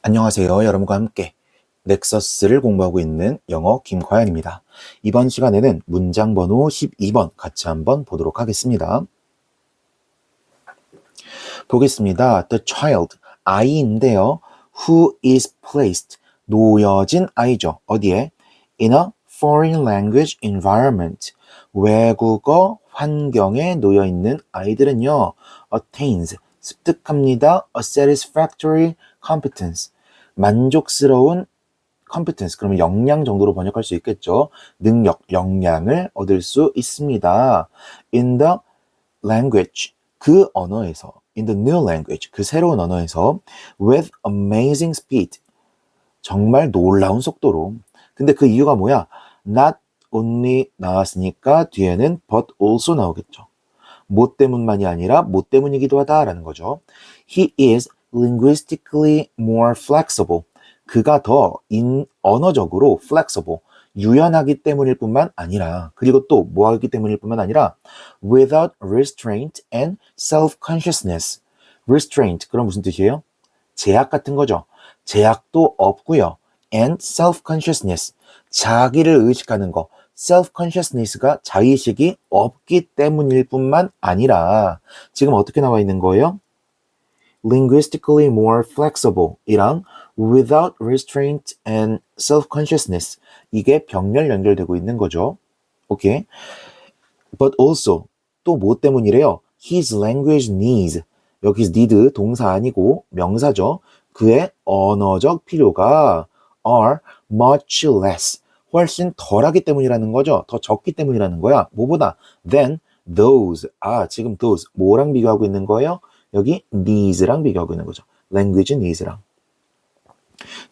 안녕하세요. 여러분과 함께 넥서스를 공부하고 있는 영어 김과연입니다. 이번 시간에는 문장 번호 12번 같이 한번 보도록 하겠습니다. 보겠습니다. The child, 아이인데요. Who is placed, 놓여진 아이죠. 어디에? In a foreign language environment, 외국어 환경에 놓여 있는 아이들은요. attains, 습득합니다. a satisfactory competence, 만족스러운 competence, 그러면 역량 정도로 번역할 수 있겠죠. 능력, 역량을 얻을 수 있습니다. in the language, 그 언어에서, in the new language, 그 새로운 언어에서 with amazing speed, 정말 놀라운 속도로. 근데 그 이유가 뭐야? not only 나왔으니까 뒤에는 but also 나오겠죠. 뭐 때문만이 아니라 뭐 때문이기도 하다라는 거죠. He is linguistically more flexible. 그가 더 인, 언어적으로 flexible, 유연하기 때문일 뿐만 아니라, 그리고 또 뭐하기 때문일 뿐만 아니라, without restraint and self-consciousness. restraint, 그럼 무슨 뜻이에요? 제약 같은 거죠. 제약도 없고요. and self-consciousness, 자기를 의식하는 거. self-consciousness가 자의식이 없기 때문일 뿐만 아니라, 지금 어떻게 나와 있는 거예요? Linguistically more flexible 이랑 without restraint and self-consciousness 이게 병렬 연결되고 있는 거죠. 오케이. But also 또 뭐 때문이래요? His language needs 여기 need 동사 아니고 명사죠. 그의 언어적 필요가 are much less 훨씬 덜하기 때문이라는 거죠. 더 적기 때문이라는 거야. 뭐보다 than those 아 지금 those 뭐랑 비교하고 있는 거예요? 여기 needs랑 비교하고 있는 거죠. language needs랑.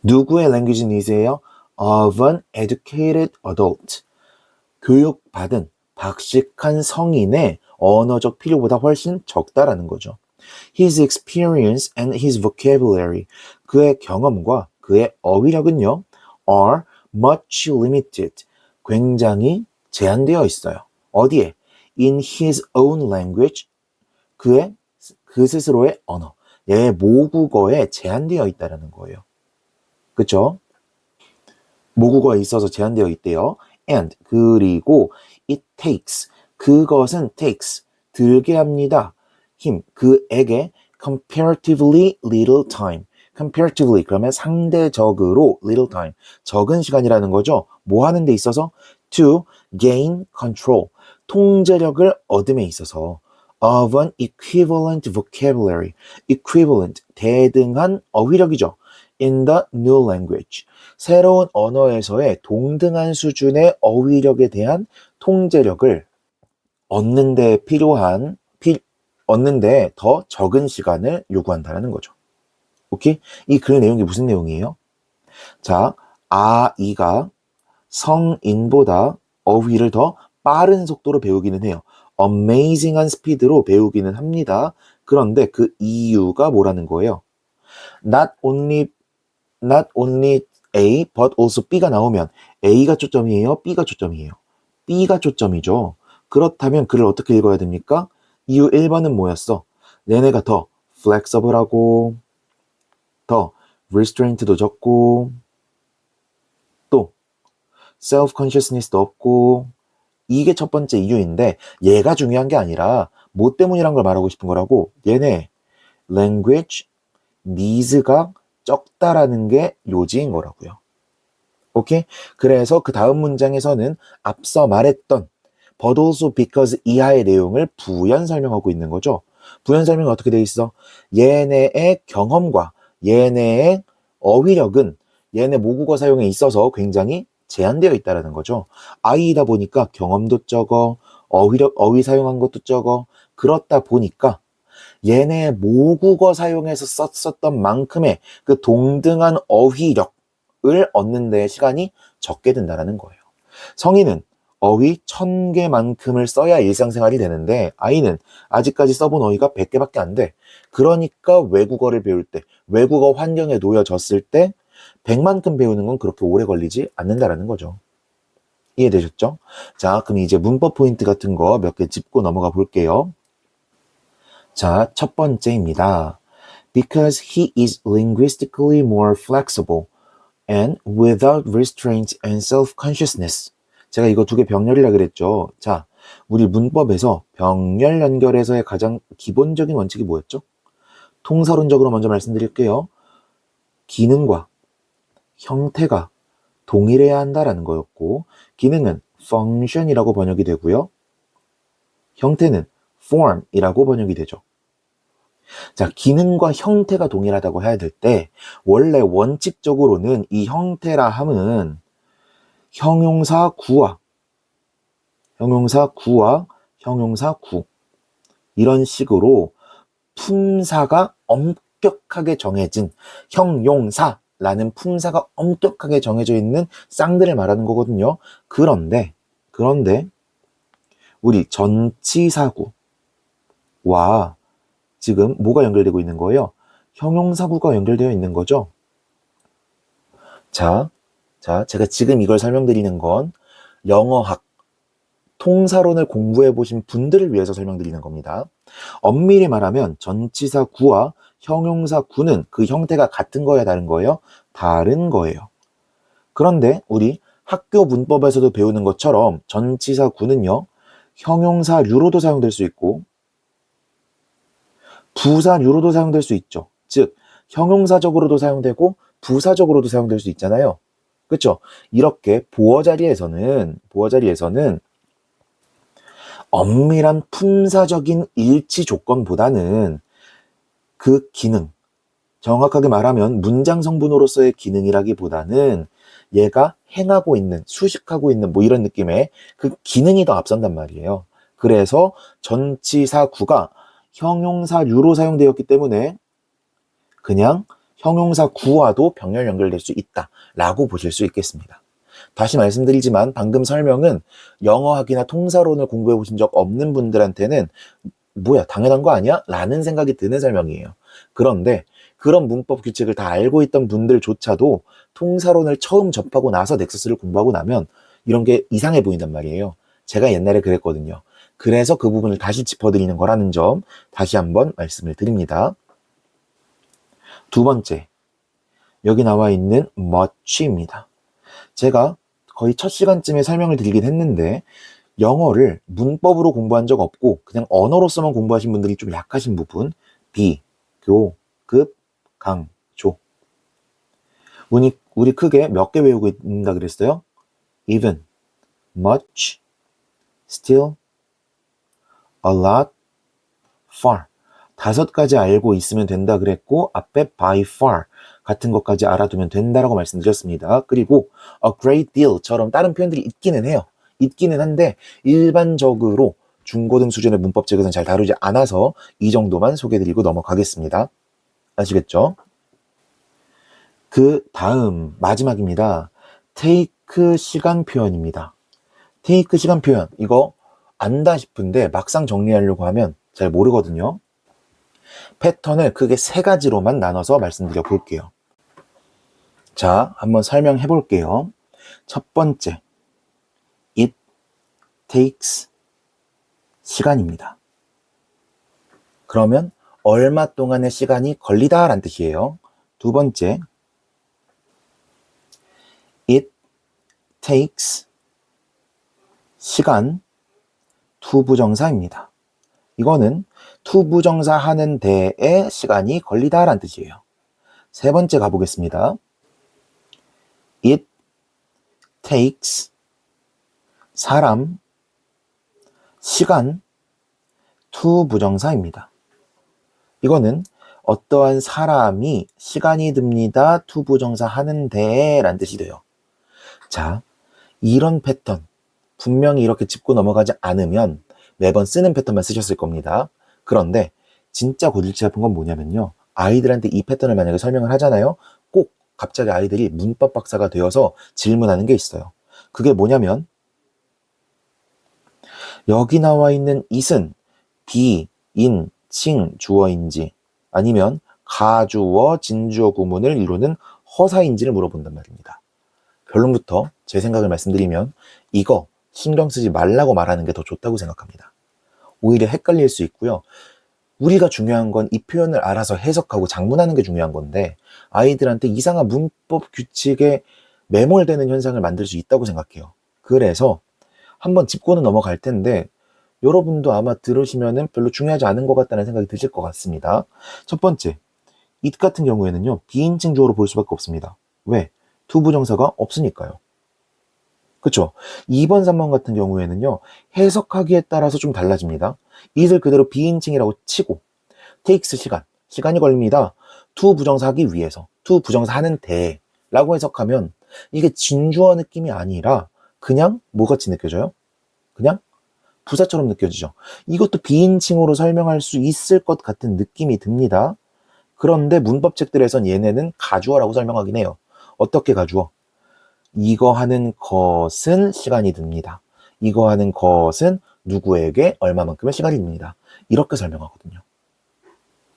누구의 language needs예요? of an educated adult. 교육받은 박식한 성인의 언어적 필요보다 훨씬 적다라는 거죠. His experience and his vocabulary. 그의 경험과 그의 어휘력은요. are much limited. 굉장히 제한되어 있어요. 어디에? In his own language. 그의 그 스스로의 언어, 얘의 모국어에 제한되어 있다라는 거예요. 그쵸? 모국어에 있어서 제한되어 있대요. and 그리고 it takes 그것은 takes 들게 합니다. 힘 그에게 comparatively little time comparatively 그러면 상대적으로 little time 적은 시간이라는 거죠. 뭐 하는 데 있어서 to gain control 통제력을 얻음에 있어서 of an equivalent vocabulary. equivalent, 대등한 어휘력이죠. in the new language. 새로운 언어에서의 동등한 수준의 어휘력에 대한 통제력을 얻는 데 필요한, 피, 얻는 데 더 적은 시간을 요구한다는 거죠. 오케이? 이 글 내용이 무슨 내용이에요? 자, 아 이가 성인보다 어휘를 더 빠른 속도로 배우기는 해요. Amazing한 스피드로 배우기는 합니다. 그런데 그 이유가 뭐라는 거예요? not only not only A but also B가 나오면 A가 초점이에요, B가 초점이에요. B가 초점이죠. 그렇다면 글을 어떻게 읽어야 됩니까? 이유 1번은 뭐였어? 얘네가 더 flexible하고 더 restraint도 적고 또 self-consciousness도 없고 이게 첫 번째 이유인데 얘가 중요한 게 아니라 뭐 때문이란 걸 말하고 싶은 거라고 얘네 language needs가 적다라는 게 요지인 거라고요. 오케이? 그래서 그 다음 문장에서는 앞서 말했던 but also because 이하의 내용을 부연 설명하고 있는 거죠. 부연 설명은 어떻게 돼 있어? 얘네의 경험과 얘네의 어휘력은 얘네 모국어 사용에 있어서 굉장히 제한되어 있다라는 거죠. 아이이다 보니까 경험도 적어, 어휘력, 어휘 사용한 것도 적어. 그렇다 보니까 얘네 모국어 사용해서 썼었던 만큼의 그 동등한 어휘력을 얻는 데 시간이 적게 든다라는 거예요. 성인은 어휘 천개만큼을 써야 일상생활이 되는데 아이는 아직까지 써본 어휘가 100개밖에 안 돼. 그러니까 외국어를 배울 때, 외국어 환경에 놓여졌을 때 100만큼 배우는 건 그렇게 오래 걸리지 않는다라는 거죠. 이해되셨죠? 자, 그럼 이제 문법 포인트 같은 거 몇 개 짚고 넘어가 볼게요. 자, 첫 번째입니다. because he is linguistically more flexible and without restraint and self-consciousness. 제가 이거 두 개 병렬이라 그랬죠. 자, 우리 문법에서 병렬 연결에서의 가장 기본적인 원칙이 뭐였죠? 통사론적으로 먼저 말씀드릴게요. 기능과 형태가 동일해야 한다라는 거였고, 기능은 function이라고 번역이 되고요. 형태는 form이라고 번역이 되죠. 자, 기능과 형태가 동일하다고 해야 될 때, 원래 원칙적으로는 이 형태라 함은 형용사 구와, 형용사 구와 형용사 구. 이런 식으로 품사가 엄격하게 정해진 형용사 라는 품사가 엄격하게 정해져 있는 쌍들을 말하는 거거든요. 그런데, 그런데, 우리 전치사구와 지금 뭐가 연결되고 있는 거예요? 형용사구가 연결되어 있는 거죠. 자, 자, 제가 지금 이걸 설명드리는 건 영어학, 통사론을 공부해 보신 분들을 위해서 설명드리는 겁니다. 엄밀히 말하면 전치사 구와 형용사 구는 그 형태가 같은 거야, 다른 거예요? 다른 거예요. 그런데 우리 학교 문법에서도 배우는 것처럼 전치사 구는요, 형용사류로도 사용될 수 있고, 부사류로도 사용될 수 있죠. 즉, 형용사적으로도 사용되고, 부사적으로도 사용될 수 있잖아요. 그렇죠? 이렇게 보어 자리에서는 보어 자리에서는 엄밀한 품사적인 일치 조건보다는 그 기능, 정확하게 말하면 문장 성분으로서의 기능이라기보다는 얘가 행하고 있는, 수식하고 있는 뭐 이런 느낌의 그 기능이 더 앞선단 말이에요. 그래서 전치사구가 형용사류로 사용되었기 때문에 그냥 형용사 구와도 병렬 연결될 수 있다라고 보실 수 있겠습니다. 다시 말씀드리지만 방금 설명은 영어학이나 통사론을 공부해 보신 적 없는 분들한테는 뭐야 당연한 거 아니야? 라는 생각이 드는 설명이에요. 그런데 그런 문법 규칙을 다 알고 있던 분들조차도 통사론을 처음 접하고 나서 넥서스를 공부하고 나면 이런 게 이상해 보인단 말이에요. 제가 옛날에 그랬거든요. 그래서 그 부분을 다시 짚어드리는 거라는 점 다시 한번 말씀을 드립니다. 두 번째, 여기 나와 있는 much입니다. 제가 거의 첫 시간쯤에 설명을 드리긴 했는데 영어를 문법으로 공부한 적 없고 그냥 언어로서만 공부하신 분들이 좀 약하신 부분 비, 교, 급, 강, 조 우리, 우리 크게 몇 개 외우고 있다 그랬어요? even, much, still, a lot, far 다섯 가지 알고 있으면 된다 그랬고 앞에 by far 같은 것까지 알아두면 된다라고 말씀드렸습니다. 그리고 a great deal처럼 다른 표현들이 있기는 해요. 있기는 한데 일반적으로 중고등 수준의 문법 책에서는 잘 다루지 않아서 이 정도만 소개드리고 넘어가겠습니다. 아시겠죠? 그 다음 마지막입니다. take 시간 표현입니다. take 시간 표현 이거 안다 싶은데 막상 정리하려고 하면 잘 모르거든요. 패턴을 크게 세 가지로만 나눠서 말씀드려 볼게요. 자, 한번 설명해 볼게요. 첫 번째, takes 시간입니다. 그러면 얼마 동안의 시간이 걸리다 라는 뜻이에요. 두 번째, it takes 시간 투부정사입니다. 이거는 투부정사 하는 데에 시간이 걸리다라는 뜻이에요. 세 번째 가보겠습니다. It takes 사람, 시간, 투부정사입니다. 이거는 어떠한 사람이 시간이 듭니다. 투부정사 하는데 라는 뜻이 돼요. 자, 이런 패턴 분명히 이렇게 짚고 넘어가지 않으면 매번 쓰는 패턴만 쓰셨을 겁니다. 그런데 진짜 고질치 아픈 건 뭐냐면요. 아이들한테 이 패턴을 만약에 설명을 하잖아요. 꼭 갑자기 아이들이 문법 박사가 되어서 질문하는 게 있어요. 그게 뭐냐면 여기 나와 있는 it은 비, 인, 칭 주어인지 아니면 가주어, 진주어 구문을 이루는 허사인지를 물어본단 말입니다. 결론부터 제 생각을 말씀드리면 이거 신경 쓰지 말라고 말하는 게 더 좋다고 생각합니다. 오히려 헷갈릴 수 있고요. 우리가 중요한 건 이 표현을 알아서 해석하고 작문하는 게 중요한 건데 아이들한테 이상한 문법 규칙에 매몰되는 현상을 만들 수 있다고 생각해요. 그래서 한번 짚고는 넘어갈 텐데 여러분도 아마 들으시면은 별로 중요하지 않은 것 같다는 생각이 드실 것 같습니다. 첫 번째, it 같은 경우에는요, 비인칭 주어로 볼 수밖에 없습니다. 왜? 두 부정사가 없으니까요. 그쵸? 2번, 3번 같은 경우에는요, 해석하기에 따라서 좀 달라집니다. it을 그대로 비인칭이라고 치고, takes 시간, 시간이 걸립니다. to 부정사 하기 위해서, to 부정사 하는 데, 라고 해석하면, 이게 진주어 느낌이 아니라, 그냥 뭐같이 느껴져요? 그냥 부사처럼 느껴지죠. 이것도 비인칭으로 설명할 수 있을 것 같은 느낌이 듭니다. 그런데 문법책들에선 얘네는 가주어라고 설명하긴 해요. 어떻게 가주어? 이거 하는 것은 시간이 듭니다. 이거 하는 것은 누구에게 얼마만큼의 시간이 듭니다. 이렇게 설명하거든요.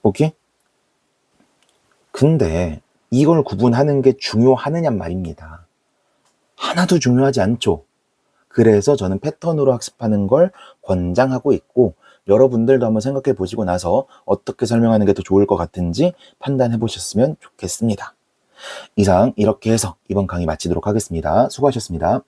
오케이? 근데 이걸 구분하는 게 중요하느냐 말입니다. 하나도 중요하지 않죠. 그래서 저는 패턴으로 학습하는 걸 권장하고 있고 여러분들도 한번 생각해 보시고 나서 어떻게 설명하는 게 더 좋을 것 같은지 판단해 보셨으면 좋겠습니다. 이상 이렇게 해서 이번 강의 마치도록 하겠습니다. 수고하셨습니다.